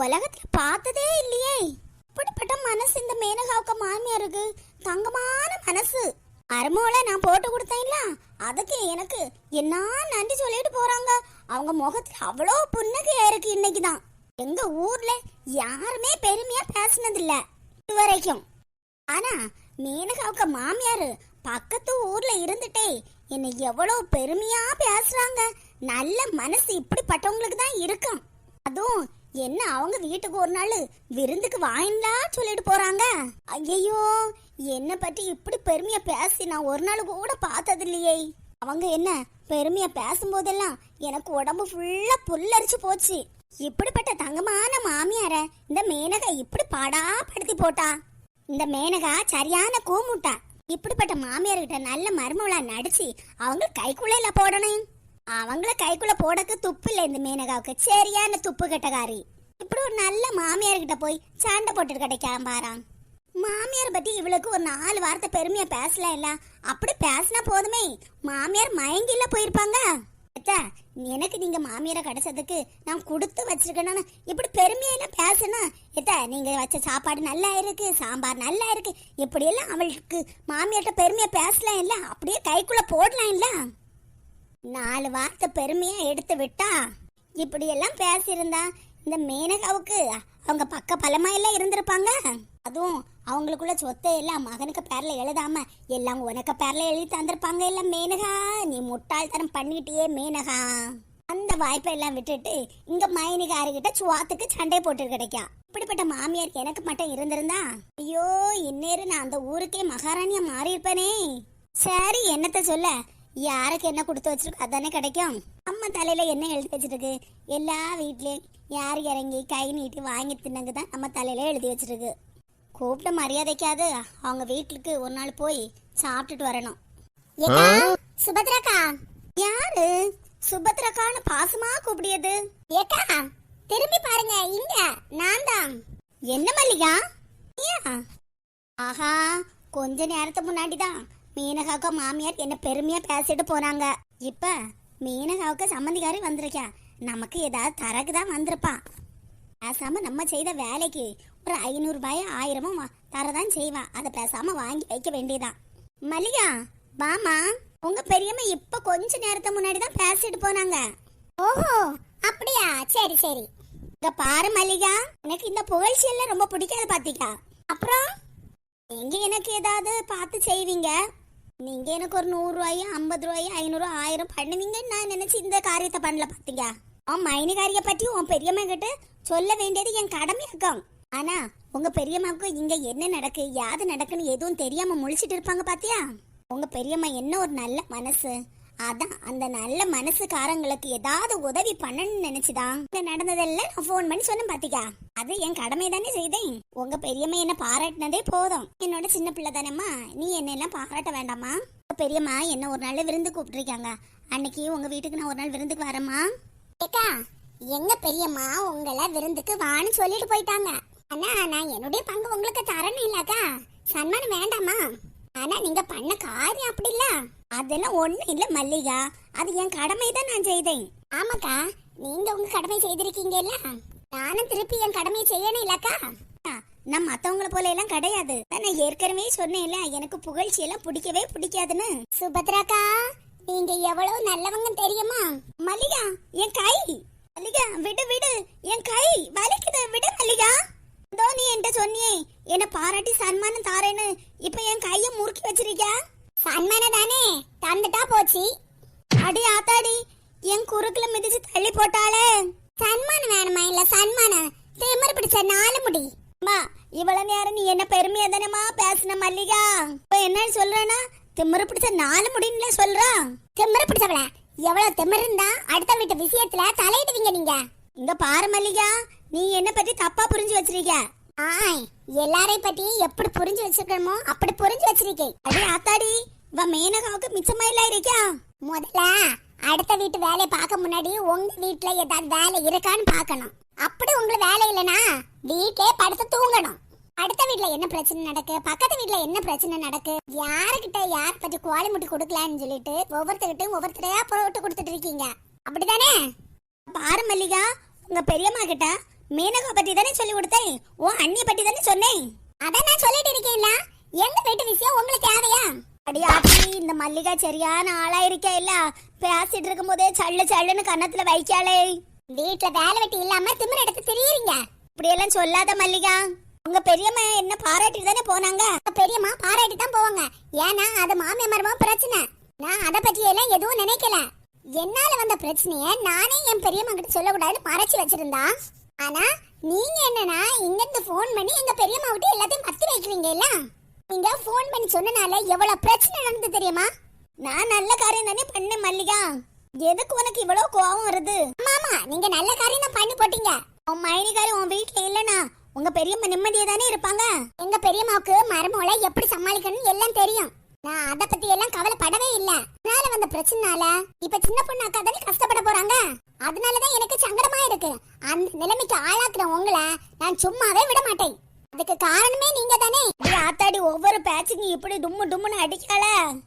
உலகத்துல பார்த்ததே இல்லையே. இப்படிப்பட்ட மனசு இந்த மேனகாவுக்கு மாமியாருக்கு? தங்கமான மனசு. அருமோல நான் போட்டு கொடுத்தேன்ல. அதுக்கு எனக்கு என்ன நன்றி சொல்லிட்டு போறாங்க. அவங்க முகத்துல அவ்வளோ புன்னகையா இருக்கு இன்னைக்கு தான். எங்க ஊர்ல யாருமே பெருமையா பேசினது இல்ல இது ஆனா மேனகாவுக்கு மாமியாரு பக்கத்து ஊர்ல இருந்துட்டே என்னை எவ்வளோ பெருமையா பேசுறாங்க. நல்ல மனசு இப்படிப்பட்டவங்களுக்கு தான் இருக்கும். அதுவும் என்ன அவங்க வீட்டுக்கு ஒரு நாள் விருந்துக்கு வாயின்லா சொல்லிட்டு போறாங்க? ஐயோ என்ன பத்தி இப்படி பெருமையா பேசி நான் ஒரு நாள் கூட பார்த்தது இல்லையே அவங்க என்ன பெருமையா பேசும்போதெல்லாம் எனக்கு உடம்பு ஃபுல்லா புல்லரிச்சு போச்சு. இப்படிப்பட்ட தங்கமான மாமியார இந்த மேனகா இப்படி பாடா படுத்தி போட்டா? இந்த மேனகா சரியான கூமுட்டா. இப்படிப்பட்ட மாமியார்கிட்ட நல்ல மருமவளா நடிச்சு அவங்க கைக்குள்ளையில போடணும். அவங்கள கைக்குள்ள போடக்கு துப்பு இல்லை இந்த மேனகாவுக்கு. சரியான துப்பு கெட்டகாரி இப்படி ஒரு நல்ல மாமியார் கிட்ட போய் சண்டை போட்டு கிடைக்கலாம் பாராம் மாமியார் பத்தி இவளுக்கு ஒரு நாலு வார்த்தை பெருமையா பேசல இல்ல. அப்படி பேசினா போதுமே. மாமியார் மயங்கில போயிருப்பாங்க. எனக்கு நீங்க மாமியாரை கிடைச்சதுக்கு நான் கொடுத்து வச்சிருக்கேன்னு இப்படி பெருமையா என்ன பேசணும் எத்த நீங்க வச்ச சாப்பாடு நல்லா இருக்கு சாம்பார் நல்லா இருக்கு. இப்படி எல்லாம் அவளுக்கு மாமியார்கிட்ட பெருமையா பேசலாம் இல்ல. அப்படியே கைக்குள்ள போடலாம் இல்ல. நாலு வார்த்தை பெருமையா எடுத்து விட்டா? இப்படி எல்லாம் பேசியிருந்தா இந்த மேனகாவுக்கு அவங்க பக்க பலமா எல்லாம் இருந்திருப்பாங்க? அதுவும் அவங்களுக்குள்ள சொத்தை எல்லாம் மகனுக்கு பேர்ல எழுதாம எல்லாம் உனக்கு பேர்ல எழுதி தந்திருப்பாங்க எல்லாம் மேனகா? நீ முட்டாள்தனம் பண்ணிட்டியே மேனகா. அந்த வாய்ப்பை எல்லாம் விட்டுட்டு இங்க மைனிகாரிகிட்ட சுவாத்துக்கு சண்டை போட்டு கிடைக்கா. இப்படிப்பட்ட மாமியார் எனக்கு மட்டும் இருந்திருந்தா? ஐயோ இந்நேரம் நான் அந்த ஊருக்கே மகாராணியா மாறி இருப்பேனே சரி என்னத்த சொல்ல? யாருக்கு என்ன கொடுத்து வச்சிருக்கோ அதானே கிடைக்கும்? அம்மா தலையில என்ன எழுதி வச்சிருக்கு? எல்லா வீட்லயும் யார் இறங்கி கை நீட்டி வாங்கி தின்னங்க தான் நம்ம தலையில எழுதி வச்சிருக்கு. கூப்பிட்ட மரியாதைக்காவது அவங்க வீட்டுக்கு ஒரு நாள் போய் சாப்பிட்டுட்டு வரணும். சுபத்ராக்கா யாரு? சுபத்ராக்கான்னு பாசமா கூப்பிடியது. ஏக்கா திரும்பி பாருங்க இங்க நான் தான் என்ன மல்லிகா? ஆஹா கொஞ்ச நேரத்துக்கு முன்னாடி தான் மீனகாவுக்கு மாமியார் என்ன பெருமையா பேசிட்டு போனாங்க. இப்ப மீனகாவுக்கு சம்மந்திக்காரி வந்திருக்கா. நமக்கு ஏதாவது தரக்கு தான் வந்திருப்பா. பேசாம நம்ம செய்த வேலைக்கு ஒரு ஐநூறு ரூபாய் ஆயிரமும் வா- தரதான் செய்வான் அதை பேசாம வாங்கி வைக்க வேண்டியதான் மல்லிகா வாமா. உங்க பெரியம்மா இப்ப கொஞ்ச நேரத்துக்கு முன்னாடி தான் பேசிட்டு போனாங்க. ஓஹோ அப்படியா? சரி சரி. இங்க பாரு மல்லிகா. எனக்கு இந்த புகழ்ச்சி எல்லாம் ரொம்ப பிடிக்காது பாத்திக்கா அப்புறம்? நீங்க எனக்கு ஏதாவது பார்த்து செய்வீங்க? நீங்க எனக்கு ஒரு நூறு ரூபாயும் ஐம்பது ரூபாயும் ஐநூறு ஆயிரம் பண்ணுவீங்கன்னு நான் நினைச்சு இந்த காரியத்தை பண்ணல பாத்தீங்க? உன் மைனிகாரிய பத்தி உன் பெரியம்மா கிட்ட சொல்ல வேண்டியது என் கடமையாக்கும் ஆனா உங்க பெரியம்மாவுக்கு இங்க என்ன நடக்கு யாது நடக்குன்னு எதுவும் தெரியாம முழிச்சிட்டு இருப்பாங்க பாத்தியா? உங்க பெரியம்மா என்ன ஒரு நல்ல மனசு. அதான் அந்த நல்ல மனசுக்காரங்களுக்கு ஏதாவது உதவி பண்ணணும்னு நினைச்சுதான் இந்த நடந்ததெல்லாம் நான் ஃபோன் பண்ணி சொன்னேன் பாத்திக்கா அது என் கடமை தானே செய்தேன். உங்க பெரியம்மா என்ன பாராட்டினதே போதும். என்னோட சின்ன பிள்ளை தானேம்மா. நீ என்ன எல்லாம் பாராட்ட வேண்டாமா? பெரியம்மா என்ன ஒரு நாள் விருந்து கூப்பிட்டுருக்காங்க. அன்னைக்கு உங்க வீட்டுக்கு நான் ஒரு நாள் விருந்துக்கு வரேம்மா. ஏக்கா எங்க பெரியம்மா உங்களை விருந்துக்கு வான்னு சொல்லிட்டு போயிட்டாங்க. ஆனா நான் என்னுடைய பங்கு உங்களுக்கு தரணும் இல்லக்கா. சன்மானம் வேண்டாமா? ஆனா நீங்க பண்ண காரியம் அப்படி இல்லை. அதெல்லாம் ஒண்ணும் இல்ல மல்லிகா. அது என் கடமை தான் நான் செய்தேன். ஆமாக்கா நீங்க உங்க கடமை செய்திருக்கீங்கல்ல? நானும் திருப்பி என் கடமையை செய்யணும் இல்லக்கா? நான் மத்தவங்கள போல எல்லாம் கிடையாது நான் ஏற்கனவே சொன்னேன்ல எனக்கு புகழ்ச்சி எல்லாம் பிடிக்கவே பிடிக்காதுன்னு. சுபத்ராக்கா நீங்க எவ்வளவு நல்லவங்க தெரியுமா? மல்லிகா என் கை. மல்லிகா விடு விடு. என் கை வலிக்குது. விடு மல்லிகா. இதோ நீ என்கிட்ட சொன்னியே என்ன பாராட்டி சன்மானம் தாரேன்னு. இப்ப என் கையை முறுக்கி வச்சிருக்கியா? சன்மானம் தானே தந்துட்டா போச்சு. அடி ஆத்தாடி. என் குறுக்குல மிதிச்சு தள்ளி போட்டாளே. சன்மானம் வேணுமா? இல்ல சன்மானம். திமிர் பிடிச்ச நாலு முடி. அம்மா இவ்வளவு நேரம் நீ என்ன பெருமையா தானேமா பேசின மல்லிகா? இப்ப என்ன சொல்றேன்னா திமிரு பிடிச்ச நாலு முடின்னு சொல்றா. திமிரு பிடிச்சவள எவ்வளவு திமிரு இருந்தா அடுத்த வீட்டு விஷயத்துல தலையிடுவீங்க நீங்க. இங்க பாரு மல்லிகா. நீ என்ன பத்தி தப்பா புரிஞ்சு வச்சிருக்க ஆய் எல்லாரை பத்தி எப்படி புரிஞ்சு வச்சிருக்கணுமோ அப்படி புரிஞ்சு வச்சிருக்கேன். அது ஆத்தாடி இவ மேனகாவுக்கு மிச்சமாயில இருக்கா முதல்ல அடுத்த வீட்டு வேலையை பார்க்க முன்னாடி உங்க வீட்டுல ஏதாவது வேலை இருக்கான்னு பார்க்கணும். அப்படி உங்களுக்கு வேலை இல்லைனா வீட்டிலே படுத்து தூங்கணும். அடுத்த வீட்ல என்ன பிரச்சனை நடக்கு? பக்கத்து வீட்ல என்ன பிரச்சனை நடக்கு? யாருக்கிட்ட யார் பத்தி கோழி முட்டி கொடுக்கலான்னு சொல்லிட்டு ஒவ்வொருத்தர்கிட்டையும் ஒவ்வொருத்தரையா போட்டு கொடுத்துட்டு இருக்கீங்க. அப்படிதானே பாரு மல்லிகா உங்க பெரியம்மா கிட்ட மீனகா பத்தி தானே சொல்லி கொடுத்தேன். உன் அண்ணி பத்தி தானே சொன்னேன். அதான் நான் சொல்லிட்டு இருக்கேன்ல. எங்க வீட்டு விஷயம் உங்களுக்கு தேவையா? அடி ஆத்தி இந்த மல்லிகா சரியான ஆளா இருக்கா இல்ல பேசிட்டு இருக்கும் போதே சல்லு சல்லுன்னு கன்னத்துல வைக்காளே வீட்டுல வேலை வெட்டி இல்லாம திமிர எடுத்து திரியுறீங்க. இப்படி எல்லாம் சொல்லாத மல்லிகா. உங்க பெரியம்மா என்ன பாராட்டிட்டு தானே போனாங்க? பெரியம்மா பாராட்டி தான் போவாங்க. ஏன்னா அது மாமியார் பிரச்சனை. நான் அதை பத்தி எல்லாம் எதுவும் நினைக்கல. என்னால வந்த பிரச்சனைய நானே என் பெரியம்மா கிட்ட சொல்லக்கூடாதுன்னு மறைச்சு வச்சிருந்தா. ஆனா நீங்க என்னன்னா இங்க இருந்து போன் பண்ணி எங்க பெரியம்மா விட்டு எல்லாத்தையும் பத்தி வைக்கிறீங்க இல்ல நீங்க போன் பண்ணி சொன்னனால எவ்வளவு பிரச்சனை நடந்து தெரியுமா? நான் நல்ல காரியம் தானே பண்ணேன் மல்லிகா. எதுக்கு உனக்கு இவ்வளவு கோவம் வருது? ஆமா நீங்க நல்ல காரியம் தான் பண்ணி போட்டீங்க. உன் மைனிகாரி உன் வீட்டுல இல்லனா உங்க பெரியம்மா நிம்மதியா தானே இருப்பாங்க? எங்க பெரியம்மாவுக்கு மருமகளை எப்படி சமாளிக்கணும்னு எல்லாம் தெரியும். நான் அத பத்தி எல்லாம் கவலைப்படவே இல்ல. அதனால வந்த பிரச்சனால இப்ப சின்ன பொண்ணு அக்கா தானே கஷ்டப்பட போறாங்க? அதனாலதான் எனக்கு சங்கடமா இருக்கு. அந்த நிலைமைக்கு ஆளாக்குற உங்களை நான் சும்மாவே விட மாட்டேன். அதுக்கு காரணமே நீங்க தானே ஆத்தாடி ஒவ்வொரு பேட்சுக்கும் இப்படி டும்மு டும்முன்னு அடிக்கால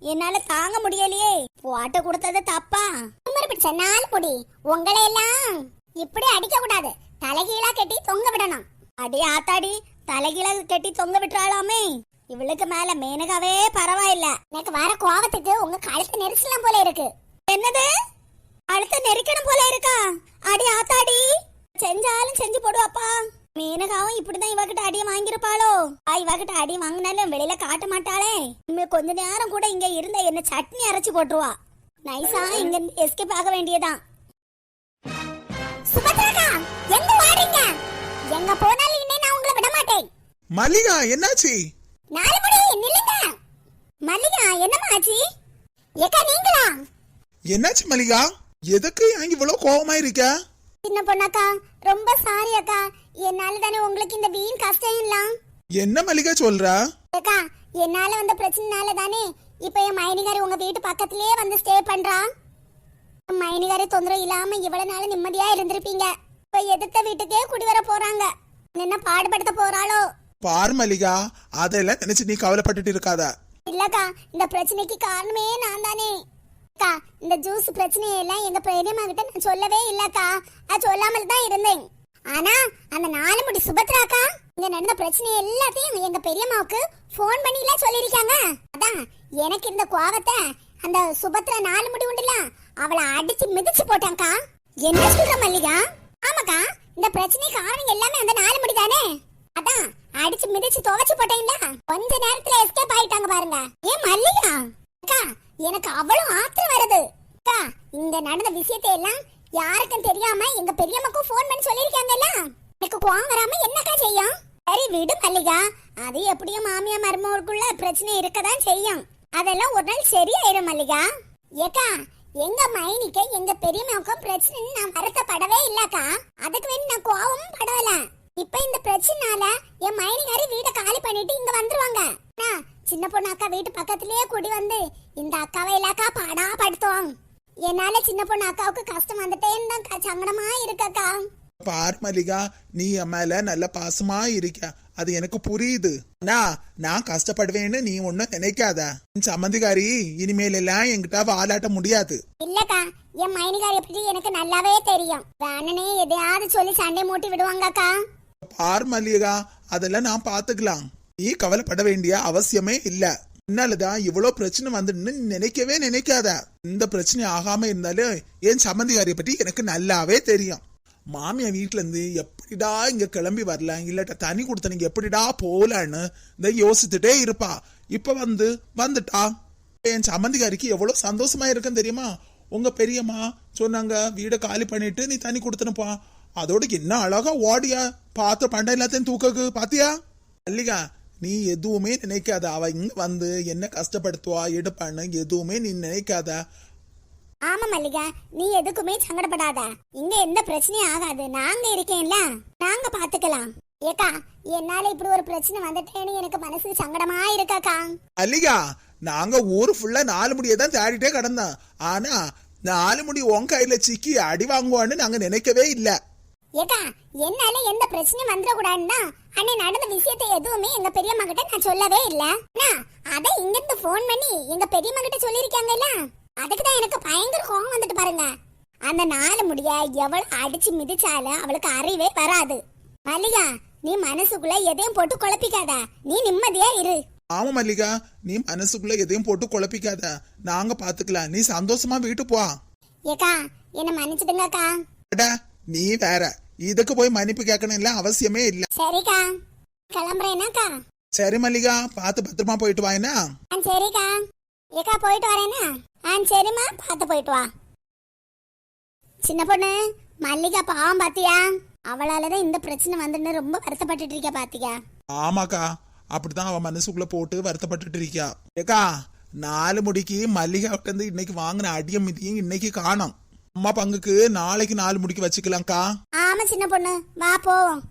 என்னால தாங்க முடியலையே. போட்ட கொடுத்தது தப்பா? திமிரு பிடிச்ச நாள் முடி. உங்களை எல்லாம் இப்படி அடிக்க கூடாது தலைகீழா கட்டி தொங்க விடணும். அடி ஆத்தாடி தலைகீழா கட்டி தொங்க விட்டுறாளாமே. இவளுக்கு மேல மேனகாவே பரவாயில்ல. எனக்கு வர கோவத்துக்கு உங்க கழுத்து நெரிசலாம் போல இருக்கு. என்னது? அடுத்த நெரிக்கணும் போல இருக்கா? அடி ஆத்தாடி. செஞ்சாலும் செஞ்சு போடுவாப்பா. மேனகாவும் இப்படிதான் இவகிட்ட அடியை வாங்கிருப்பாளோ ஆ, இவகிட்ட அடி வாங்கினாலும் வெளியில காட்ட மாட்டாளே. இனிமே கொஞ்ச நேரம் கூட இங்க இருந்த என்ன சட்னி அரைச்சு போட்டுருவா. நைஸா இங்க எஸ்கேப் ஆக வேண்டியதான் சுபத்ராக்கா எங்க வாடுறீங்க எங்க போனாலும் இனிமே நான் உங்களை விட மாட்டேன். மல்லிகா என்னாச்சு? நாலு முடி நில்லுங்க. மல்லிகா என்னம்மா ஆச்சு? ஏக்கா நீங்களா? என்னாச்சு மல்லிகா? எதுக்கு ஏன் இவ்வளவு கோவமா இருக்க சின்ன பொண்ணாக்கா ரொம்ப சாரி அக்கா. என்னால தானே உங்களுக்கு இந்த வீண் கஷ்டம் இல்லாம் என்ன மல்லிகா சொல்ற? அக்கா என்னால வந்த பிரச்சனைனால தானே இப்ப என் மைனிகாரி உங்க வீட்டு பக்கத்திலேயே வந்து ஸ்டே பண்றா. மைனிகாரி தொந்தரவு இல்லாம இவ்வளவு நாள் நிம்மதியா இருந்திருப்பீங்க. இப்ப எதிர்த்த வீட்டுக்கே குடி வர போறாங்க. என்ன பாடுபடுத்த போறாளோ? பாரு மல்லிகா அதெல்லாம் நினைச்சு நீ கவலைப்பட்டுட்டு இருக்காத. இல்லக்கா இந்த பிரச்சனைக்கு காரணமே நான் தானே. அக்கா இந்த ஜூஸ் பிரச்சனையெல்லாம் எங்க பெரியம்மா கிட்ட நான் சொல்லவே இல்லக்கா. அது சொல்லாமல் தான் இருந்தேன். ஆனா அந்த நாலு முடி சுபத்ராக்கா இங்க நடந்த பிரச்சனை எல்லாத்தையும் எங்க பெரியம்மாவுக்கு ஃபோன் பண்ணிலாம் சொல்லிருக்காங்க அதான் எனக்கு இந்த கோவத்தை அந்த சுபத்ரா நாலு முடி உண்டுல அவளை அடிச்சு மிதிச்சு போட்டாங்கக்கா என்ன சொல்ற மல்லிகா? ஆமாக்கா இந்த பிரச்சனை காரணம் எல்லாமே அந்த நாலு முடி தானே? அதான் அடிச்சு மிதிச்சு துவைச்சு போட்டீங்களா கொஞ்ச நேரத்துல எஸ்கேப் ஆயிட்டாங்க பாருங்க. ஏன் மல்லிகா? எனக்கு அவ்வளவு ஆத்திரம் வருது. அக்கா நடந்த விஷயத்தை எல்லாம் யாருக்கும் தெரியாம எங்க பெரியம்மாக்கும் ஃபோன் பண்ணி சொல்லிருக்காங்கல்ல எனக்கு கோவம் வராம என்னக்கா செய்யும்? சரி விடு மல்லிகா. அது எப்படியும் மாமியா மருமகளுக்குள்ள பிரச்சனை இருக்கதான் செய்யும். அதெல்லாம் ஒரு நாள் சரியாயிரும் மல்லிகா. ஏக்கா எங்க மைனிக்கு எங்க பெரியம்மாவுக்கும் பிரச்சனைன்னு நான் வருத்தப்படவே இல்லக்கா. அதுக்கு வேண்டி நான் கோவமும் படல. இப்ப இந்த பிரச்சனால என் மைனிகாரி வீட காலி பண்ணிட்டு இங்க வந்துருவாங்க. சின்ன பொண்ணு அக்கா வீட்டு பக்கத்திலேயே குடி வந்து இந்த அக்காவை இல்லாக்கா பாடா படுத்துவாங்க என்னால சின்ன பொண்ணு அக்காவுக்கு கஷ்டம் வந்துட்டேன்னு தான் சங்கடமா இருக்கக்கா பாரு மல்லிகா நீ என் மேல நல்ல பாசமா இருக்க அது எனக்கு புரியுது. நான் கஷ்டப்படுவேன்னு நீ ஒன்னும் நினைக்காத. சம்மந்திகாரி இனிமேல் எல்லாம் என்கிட்ட வாலாட்ட முடியாது. இல்லக்கா என் மைனிகாரிய பத்தி எனக்கு நல்லாவே தெரியும். வேணனே எதையாவது சொல்லி சண்டை மூட்டி விடுவாங்கக்கா பார் மல்லிகா அதெல்லாம் நான் பாத்துக்கலாம் நீ கவலைப்பட வேண்டிய அவசியமே இல்ல. என்னாலதான் இவ்வளவு பிரச்சனை வந்துன்னு நினைக்கவே நினைக்காத. இந்த பிரச்சனை ஆகாம இருந்தாலும் என் சம்மந்திகாரியை பத்தி எனக்கு நல்லாவே தெரியும். மாமியா வீட்டுல இருந்து எப்படிடா இங்க கிளம்பி வரலாம்? இல்லாட்ட தனி கொடுத்த நீங்க எப்படிடா போலான்னு இந்த யோசிச்சுட்டே இருப்பா. இப்ப வந்து வந்துட்டா. என் சம்மந்திகாரிக்கு எவ்வளவு சந்தோஷமா இருக்குன்னு தெரியுமா? உங்க பெரியம்மா சொன்னாங்க வீடை காலி பண்ணிட்டு நீ தனி கொடுத்தனுப்பா. அதோட என்ன அழகா ஓடியா? பார்த்த பண்டை எல்லாத்தையும் தூக்கக்கு பாத்தியா? மல்லிகா நீ எதுவுமே நினைக்காத. அவ இங்க வந்து என்ன கஷ்டப்படுத்துவா? எடுப்பான்னு எதுவுமே நீ நினைக்காத. ஆமா மல்லிகா நீ எதுக்குமே சங்கடப்படாத. இங்க எந்த பிரச்சனையும் ஆகாது. நாங்க இருக்கேன்ல. நாங்க பாத்துக்கலாம். ஏக்கா என்னால இப்படி ஒரு பிரச்சனை வந்துட்டேன்னு எனக்கு மனசு சங்கடமா இருக்காக்கா? மல்லிகா நாங்க ஊரு ஃபுல்லா நாலு முடியை தான் தேடிட்டே கிடந்தோம். ஆனா நாலு முடி உன் கையில சிக்கி அடி வாங்குவான்னு நாங்க நினைக்கவே இல்ல. ஏக்கா என்னால எந்த பிரச்சனையும் வந்துடக்கூடாதுன்னா அன்னை நடந்த விஷயத்தை எதுவுமே எங்க பெரியம்மா கிட்ட நான் சொல்லவே இல்ல. அண்ணா, அத இங்க இருந்து போன் பண்ணி எங்க பெரியம்மா கிட்ட சொல்லிருக்காங்கல்ல அதுக்கு தான் எனக்கு பயங்கர கோவம் வந்துட்டு பாருங்க. அந்த நாலு முடிய எவ்வளவு அடிச்சு மிதிச்சாலும் அவளுக்கு அறிவே வராது. மல்லிகா நீ மனசுக்குள்ள எதையும் போட்டு குழப்பிக்காத. நீ நிம்மதியா இரு. ஆமா மல்லிகா நீ மனசுக்குள்ள எதையும் போட்டு குழப்பிக்காத. நாங்க பாத்துக்கலாம். நீ சந்தோஷமா வீட்டு போ. ஏக்கா என்ன மன்னிச்சிடுங்கக்கா. நீ வேற. இதுக்கு போய் மன்னிப்பு கேட்கணும் இல்ல அவசியமே இல்ல சரிக்கா கிளம்புறேனாக்கா சரி மல்லிகா பார்த்து பத்திரமா போயிட்டு வாயினா ஆ சரிக்கா ஏக்கா போயிட்டு வரேனா ஆ சரிம்மா பார்த்து போயிட்டு வா சின்ன பொண்ணு மல்லிகா பாவம் பாத்தியா அவளாலதான் இந்த பிரச்சனை வந்துன்னு ரொம்ப வருத்தப்பட்டுட்டு இருக்க பாத்தியா ஆமாக்கா அப்படிதான் அவன் மனசுக்குள்ள போட்டு வருத்தப்பட்டுட்டு இருக்கியா ஏக்கா நாலு முடிக்கு மல்லிகா இருந்து இன்னைக்கு வாங்கின அடியும் மிதியும் இன்னைக்கு காணோம் அம்மா பங்குக்கு நாளைக்கு நாலு முடிக்கு வச்சுக்கலாம்க்கா. ஆமா சின்ன பொண்ணு. வா போவோம்.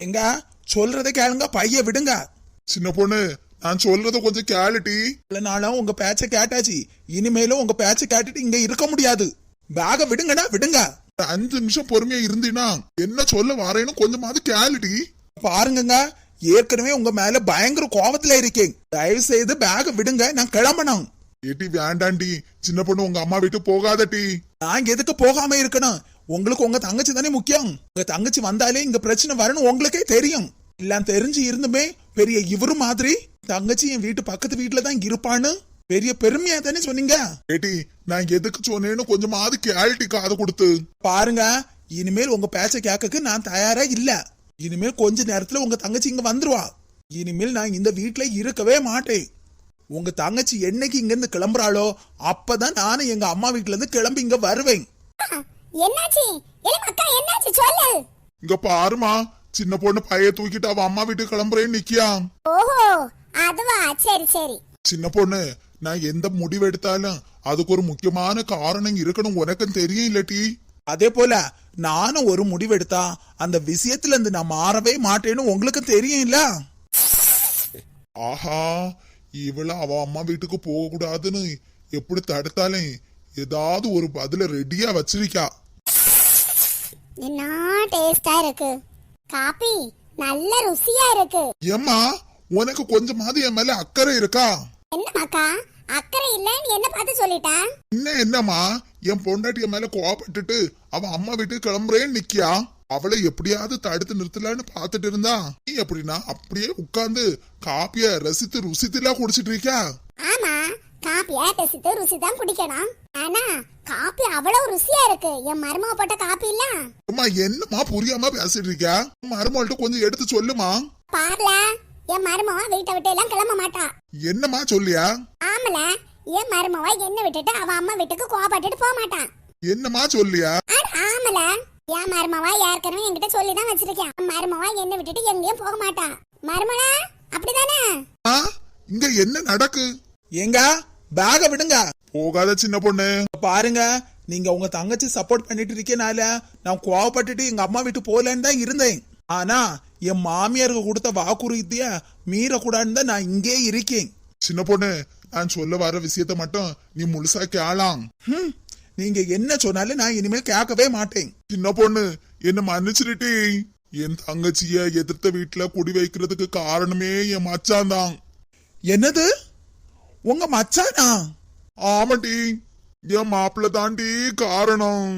எங்க? சொல்றதை கேளுங்க பைய விடுங்க. சின்ன பொண்ணு நான் சொல்றத கொஞ்சம் கேளுட்டி இவ்வளவு நாளும் உங்க பேச்ச கேட்டாச்சு. இனிமேலும் உங்க பேச்ச கேட்டுட்டு இங்க இருக்க முடியாது. பேக விடுங்கடா விடுங்க. ஒரு அஞ்சு நிமிஷம் பொறுமையா இருந்தீனா என்ன சொல்ல வரேன்னு கொஞ்சமாவது கேளுட்டி பாருங்கங்க ஏற்கனவே உங்க மேல பயங்கர கோவத்துல இருக்கேன். தயவு செய்து பேக விடுங்க நான் கிளம்பணும். ஏட்டி வேண்டாண்டி. சின்ன பொண்ணு உங்க அம்மா வீட்டு போகாதட்டி நான் எதுக்கு போகாம இருக்கணும்? உங்களுக்கு உங்க தங்கச்சி தானே முக்கியம். உங்க தங்கச்சி வந்தாலே இங்க பிரச்சனை வரணும் உங்களுக்கே தெரியும். எல்லாம் தெரிஞ்சு இருந்துமே பெரிய இவரு மாதிரி தங்கச்சி என் வீட்டு பக்கத்து வீட்டுல தான் இருப்பான்னு பெரிய பெருமையா தானே சொன்னீங்க? ஏட்டி நான் எதுக்கு சொன்னேன்னு கொஞ்சமாவது கேளுட்டி காது கொடுத்து. பாருங்க இனிமேல் உங்க பேச்ச கேட்கக்கு நான் தயாரா இல்ல. இனிமேல் கொஞ்ச நேரத்துல உங்க தங்கச்சி இங்க வந்துருவா. இனிமேல் நான் இந்த வீட்ல இருக்கவே மாட்டேன். உங்க தங்கச்சி என்னைக்கு இங்க இருந்து கிளம்புறாளோ அப்பதான் நானும் எங்க அம்மா வீட்ல இருந்து கிளம்பி இங்க வருவேன். என்னாச்சு? ஏன் அக்கா என்னாச்சு? சொல்லு. இங்க பாருமா சின்ன பொண்ணு பைய தூக்கிட்டு அவ அம்மா வீட்டுக்கு கிளம்புறேன்னு நிக்கியா? ஓஹோ அதுவா? சரி சரி. சின்ன பொண்ணு நான் எந்த முடிவு எடுத்தாலும் அதுக்கு ஒரு முக்கியமான காரணம் இருக்கணும் உனக்கும் தெரியும் இல்லட்டி. அதே போல நானும் ஒரு முடிவெடுத்தா அந்த விஷயத்துல இருந்து நான் மாறவே மாட்டேன்னு உங்களுக்கு தெரியும் இல்ல ஆஹா இவள அவ அம்மா வீட்டுக்கு போக கூடாதுன்னு எப்படி தடுத்தாலே ஏதாவது ஒரு பதில ரெடியா வச்சிருக்கா. என்ன டேஸ்டா இருக்கு? காபி நல்ல ருசியா இருக்கு. ஏம்மா உனக்கு கொஞ்சமாவது என் மேல அக்கறை இருக்கா? என்னமாக்கா அக்கறை இல்லைன்னு என்ன பார்த்து சொல்லிட்டேன் என்ன என்னம்மா என் பொண்டாட்டிய மேல கோவப்பட்டுட்டு அவ அம்மா வீட்டுக்கு கிளம்புறேன்னு நிக்கியா? அவளை எப்படியாவது தடுத்து நிறுத்தலான்னு பாத்துட்டு இருந்தா. நீ எப்படின்னா அப்படியே உட்கார்ந்து காப்பிய ரசித்து ருசித்துலாம் குடிச்சிட்டு இருக்கியா ஆமா காப்பியா டெசித்து ருசி தான் குடிக்கணும். ஆனா காப்பி அவ்வளவு ருசியா இருக்கு. என் மருமக போட்ட காப்பி இல்ல? அம்மா என்னம்மா புரியாம பேசிட்டு இருக்கியா மருமகள்கிட்ட கொஞ்சம் எடுத்து சொல்லுமா? பாருல என் மருமவ வீட்டை விட்டு எல்லாம் கிளம்ப மாட்டா. என்னம்மா சொல்லியா? ஆமல என் மருமவ என்ன விட்டுட்டு அவ அம்மா வீட்டுக்கு கோபப்பட்டுட்டு போக மாட்டான் என்னம்மா சொல்லியா? ஆமல. என் மருமவ ஏற்கனவே என்கிட்ட சொல்லி தான் வச்சிருக்கேன் மருமவ என்ன விட்டுட்டு எங்கேயும் போக மாட்டா. மருமல அப்படிதானே? ஆ? இங்க என்ன நடக்கு? ஏங்க பேக விடுங்க. போகாத சின்ன பொண்ணு. பாருங்க நீங்க உங்க தங்கச்சி சப்போர்ட் பண்ணிட்டு இருக்கனால நான் கோவப்பட்டுட்டு எங்க அம்மா வீட்டு போகலன்னு தான் இருந்தேன். ஆனா என் மாமியாருக்கு கொடுத்த வாக்குறுதிய மீறக்கூடாதுன்னு தான் நான் இங்கே இருக்கேன். சின்ன பொண்ணு நான் சொல்ல வர விஷயத்த மட்டும் நீ முழுசா கேளாம். ஹம், நீங்க என்ன சொன்னாலும் நான் இனிமேல் கேட்கவே மாட்டேன். சின்ன பொண்ணு என்ன மன்னிச்சிருட்டி? என் தங்கச்சிய எதிர்த்த வீட்டுல குடி வைக்கிறதுக்கு காரணமே என் மச்சான் தான் என்னது? உங்க மச்சானா? ஆமாட்டி என் மாப்பிள்ள தாண்டி காரணம்.